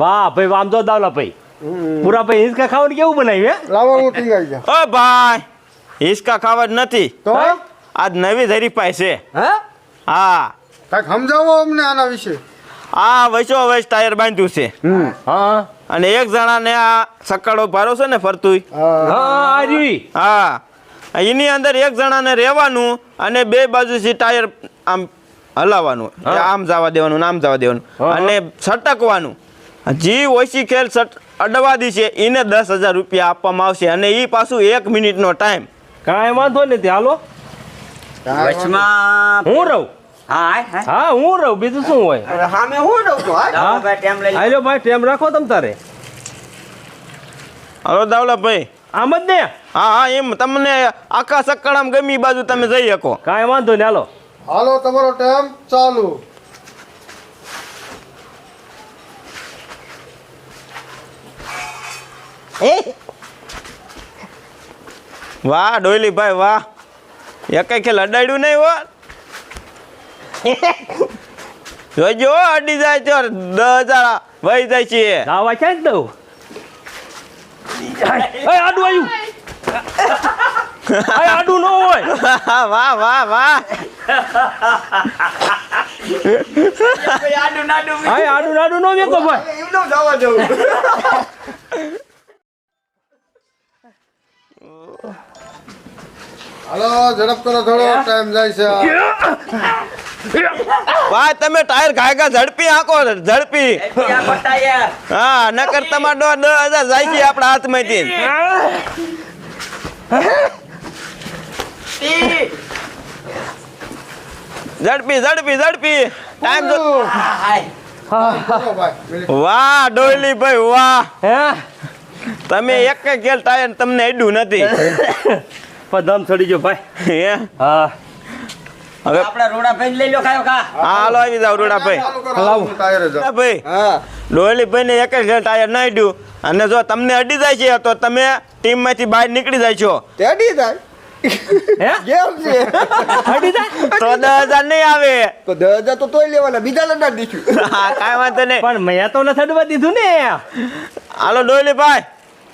વાહ ભાઈ વાંધો દાવલા ભાઈ. પૂરા ભાઈ હિંચકા ખાવાનું કેવું બનાવ્યું હે? લાવો હું ટીંગાઈ ગયા ઓ ભાઈ હિંચકા ખાવા જ નથી. તો? આજ નવી હરીફાઈ છે. હા? હા. કાંઈક સમજાવો અમને આના વિશે. આ વૈસો વૈસ ટાયર બાંધ્યું છે. હા. અને એક જણાને આ સકાળો ભારો છે ને ફરતુંય. હા. હા એની અંદર એક જણાને રહેવાનું અને બે બાજુથી ટાયર આમ હલાવવાનું. આમ જવા દેવાનું આમ જવા દેવાનું અને છટકવાનું. જી ઓછી ખેલ અડવા દીશે છે એને દસ હજાર રૂપિયા આપવામાં આવશે અને એ પાછું એક મિનિટનો ટાઈમ કાંઈ વાંધો નથી હાલો. વચમાં હું રહું? હા. હા હું રહું બીજું શું હોય? સામે હું રહું છું? હાલ. ભાઈ ટેમ લઈ લો. હાલો ભાઈ ટેમ રાખો તમ તારે. હલો દાવલાભાઈ. આમ જ ને? હા હા એમ. તમને આખા સક્કડામ ગમી બાજુ તમે જઈ શકો. કાંઈ વાંધો નહીં હાલો. હાલો તમારો ટાઈમ ચાલુ. વાહ ડોયલીભાઈ વાહ. એકે ખેલ અડાડ્યું નહીં હો. જોઈજો હો, અડી જાય છો દસ હજાર વહી જાય છે. આવા ક્યાં જ દઉં આડું આવ્યું આડું ન હોય. વાહ વાહ વાહ. આડું નાડું નો આડું આડું ન વેકો ભાઈ. એમનો જવા. દઉં હાલો ઝડપ કરો થોડો ટાઈમ જાય છે. ભાઈ તમે ટાયર ઘાયગા ઝડપી આંકો ઝડપી. હા નકર તમારો દસ હજાર જાય છે આપણા હાથમાંથી. ઝડપી ઝડપી ઝડપી. ટાઈમ જો વાહ ડોયલી ભાઈ વાહ. હે? તમે એક ખેલ ટાયર તમને અડ્યું નથી. પણ દમ ચડી ગયો ભાઈ. હે? હા. હવે આપણા રોડા ભાઈ લઈ લો કાયો કા હા હાલો આવી જાવ રૂડા ભાઈ ચાલુ કરો હાલો, હું ભાઈ હા ડોયલી ભાઈ ને એક જ ટાયર નાડ્યું અને જો તમને અડી જાય છે તો તમે ટીમમાંથી બહાર નીકળી જાય છો. છે. અડી જાય? તો દસ હજાર નહીં આવે. તો દસ તો તોય લેવાના બીજા લડા હા કાંઈ વાંધો નહીં. પણ મેં તો નથી અડવા દીધું ને. હાલો ડોયલી ભાઈ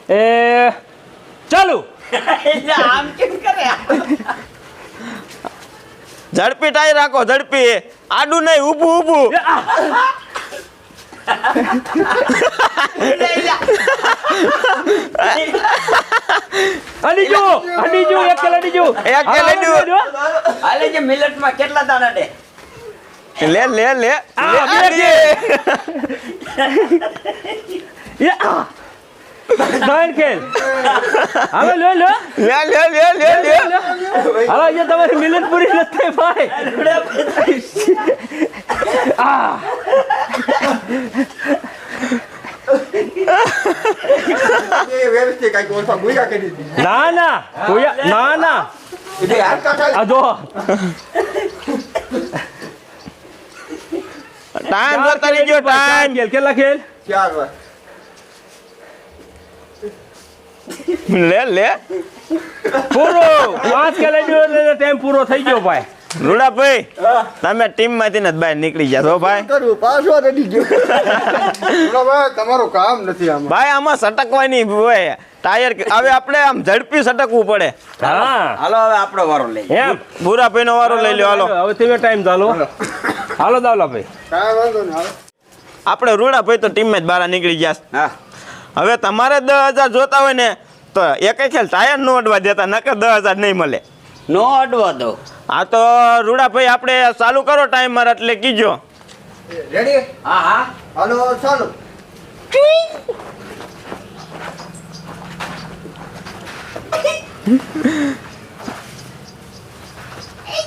એ ચાલુ. આમ કેમ કરે ઝડપી ટાઈ રાખો ઝડપી. આડું નહીં ઊભું ઊભું. અડી જો એક કેલ અડી એક કેલ હા, અડ્યું. અડી જો. હાલે કેટલા દાણા દે? લે લે લે. આ, બે, ત્રણ ખેલ હાલો લો લો લે લે લે લે લે હાલો અહીંયા તમારી મિલન પૂરી નથી થઈ ભાઈ આ ના ના કોઈ- ના ના આ જો ટાઈમ ગયો ટાઈમ ખેલ કેટલા ખેલ ચાર વાર લે લે. પૂરો. પાંચ એટલે ટાઈમ પૂરો થઈ ગયો ભાઈ. રૂડાભાઈ તમે ટીમમાંથી ને બહાર નીકળી ગયા છો ભાઈ. પાછો રડી ગયો. ભાઈ તમારું કામ નથી આમાં. ભાઈ આમાં સટકવાની હોય. ટાયર હવે આપણે આમ ઝડપી સટકવું પડે. હા. હાલો હવે આપણો વારો લઈ એમ. ભૂરાભાઈ નો વારો લઈ લ્યો હાલો. હવે તમે ટાઈમ ચાલો હાલો. દાવલા ભાઈ કાંઈ વાંધો નહીં હાલો. આપણે રૂડાભાઈ તો ટીમમાં જ બહાર નીકળી ગયા હવે તમારે દસ હજાર જોતા હોય ને તો એક ખેલ ટાયર નો અડવા દેતા નકર દસ હજાર નહીં મળે. નો અડવા દો. આ તો રૂડાભાઈ આપણે ચાલુ કરો ટાઈમર એટલે કીજો. રેડી હા હા. હાલો ચાલુ.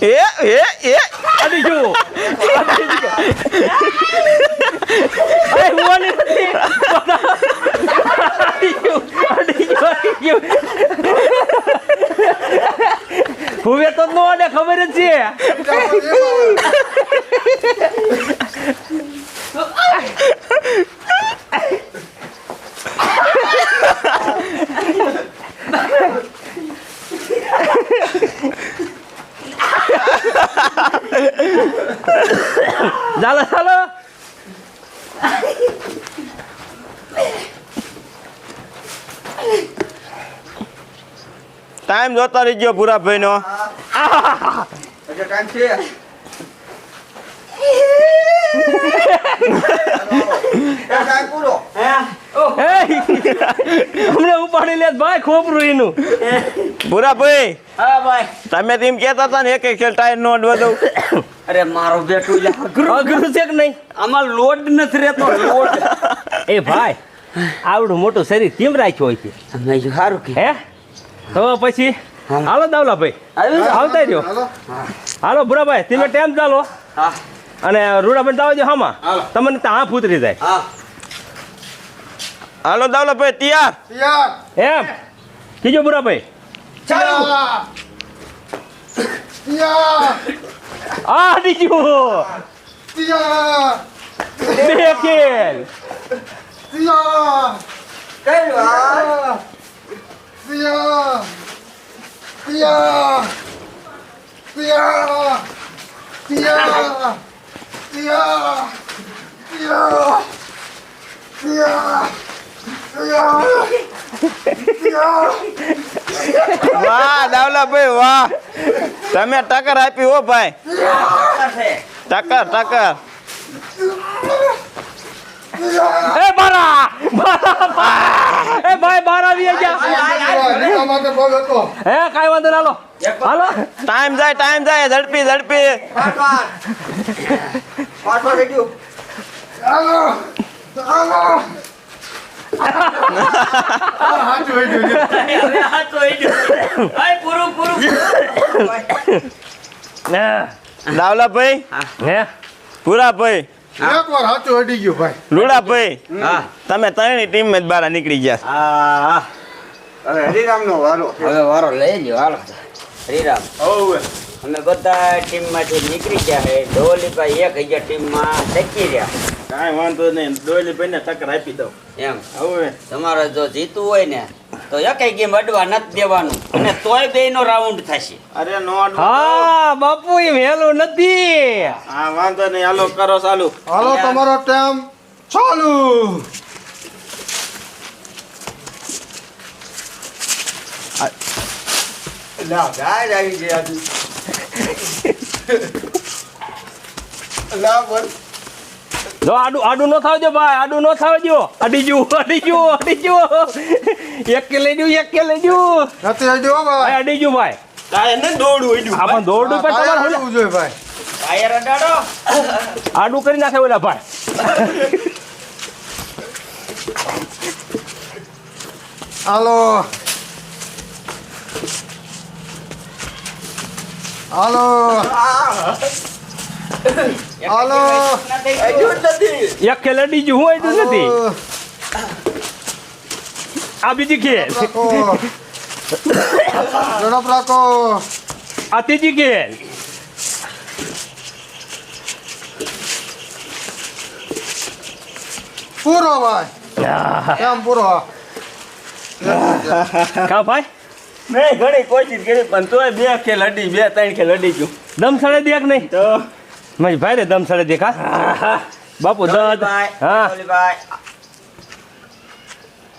એ એ એ. અડી જો અરે ગયું, અડી ગયું, અડી ગયું. હુવે તો નો અડે ખબર જ છે ચાલો ચાલો ટાઈમ જોતા રહીજો ગયો છે ટાઈમ અમને ઉપાડી લે ભાઈ ખોપરું એનું. ભૂરાભાઈ હા ભાઈ. તમે તેમ કહેતા હતા ને એક એક ટાયર નો દઉં અરે મારો બેટું અઘરું છે. કે નહીં? આમાં લોડ નથી રહેતો લોડ એ ભાઈ આવડું મોટું શરીર કેમ રાખ્યું હોય છે? સારું કે. હે? હવે પછી હાલો દાવલા ભાઈ. આવતા રહ્યો. હાલો. બુરાભાઈ તમે ટેમ ચાલો. અને રૂડાભાઈ દાવા દો હામાં. તમને ત્યાં ફૂતરી જાય. હાલો દાવલા ભાઈ તૈયાર? એમ. કીજો બુરાભાઈ આ દીજો દેખેલ પિયા પિયા પિયા પિયા પિયા પિયા વાહ દાવલા ભાઈ વાહ. તમે ટક્કર આપી હો ભાઈ. ટક્કર ટક્કર. એ બારા એ ભાઈ બારા આવી ગયા. હે કાઈ વાંધો ના લો. હાલો. ટાઈમ જાય ટાઈમ જાય ઝડપી ઝડપી. પાટ પાટ રેડ્યું હાલો હાલો હાચું હોય ગયું. હાચું હોય ગયું ભાઈ પૂરું પૂરું ના ડાવલા ભાઈ હે? પૂરા ભાઈ વાર હાચું અડી ગયું ભાઈ. રૂડાભાઈ હા. તમે ત્રણેય ટીમ જ બહાર નીકળી ગયા. હા હવે હરિરામ નો વારો હવે વારો લઈ લ્યો હાલો. હરીરામ. અમે બધા ટીમમાંથી નીકળી ગયા છે ડોલીભાઈ એક હજાર ટીમમાં ટકી રહ્યા. કાંઈ વાંધો નહીં. ડોલીભાઈને ટક્કર આપી દઉં. એમ. હવે. તમારે જો જીતવું હોય ને તો એક ગેમ અડવા નથી દેવાનું. અને તોય બે નો રાઉન્ડ થશે. અરે નો હા બાપુ એ વહેલું નથી. હા વાંધો નહીં હાલો કરો ચાલુ. હાલો તમારો ટાઈમ ચાલુ. જો આડું આડું ન થાવ દો ભાઈ આડું ન થાવ દો અડી જુ અડી જુ અડી જુ એક કે લઈ જુ એક કે લઈ જુ નથી અડ્યો હો ભાઈ ભાઈ અડી જુ ભાઈ. કાય ને દોડવું હોય આપણ દોડું પર તમારે અડવું જોઈએ ભાઈ. ટાયર અડાડો. આડું કરી નાખે ઓલા ભાઈ. હાલો. હાલો. હાલો. એક ખેલ અડી હું અડ્યું નથી. આ બીજી ખેલ. ઝડપ રાખો. આ ત્રીજી ખેલ. પૂરો ભાઈ. કેમ પૂરો? કા ભાઈ? મેં ઘણી કોશિશ કરી પણ તોય બે ખેલ અડી બે ત્રણ ખેલ અડી ગયું દમ સડે દેખ નહીં. તો મારી ભાઈ રે દમ સડે દેખા. બાપુ દદ હા.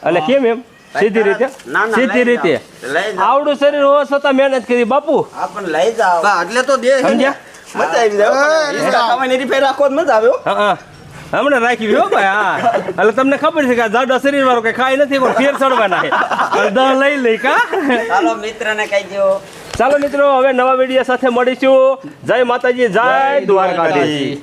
એટલે કેમ એમ? સીધી રીતે? ના, ના, સીધી રીતે. આવડું શરીર હોવા છતાં મહેનત કરી બાપુ. આપણને લઈ જાવ એટલે તો દે સમજ્યા? મજા આવી જાય ખાવાની રીફે રાખો મજા આવ્યો હા. હા હમણાં રાખી હો ભાઈ હા. એટલે તમને ખબર છે કે જાડો શરીર વાળો કઈ ખાય નથી પણ ફેર ચડવાના દહ લઈ લઈ કા. ચાલો મિત્રને કહી દો ચાલો મિત્રો હવે નવા વીડિયો સાથે મળીશું. જય માતાજી જય દ્વારકાધીશ.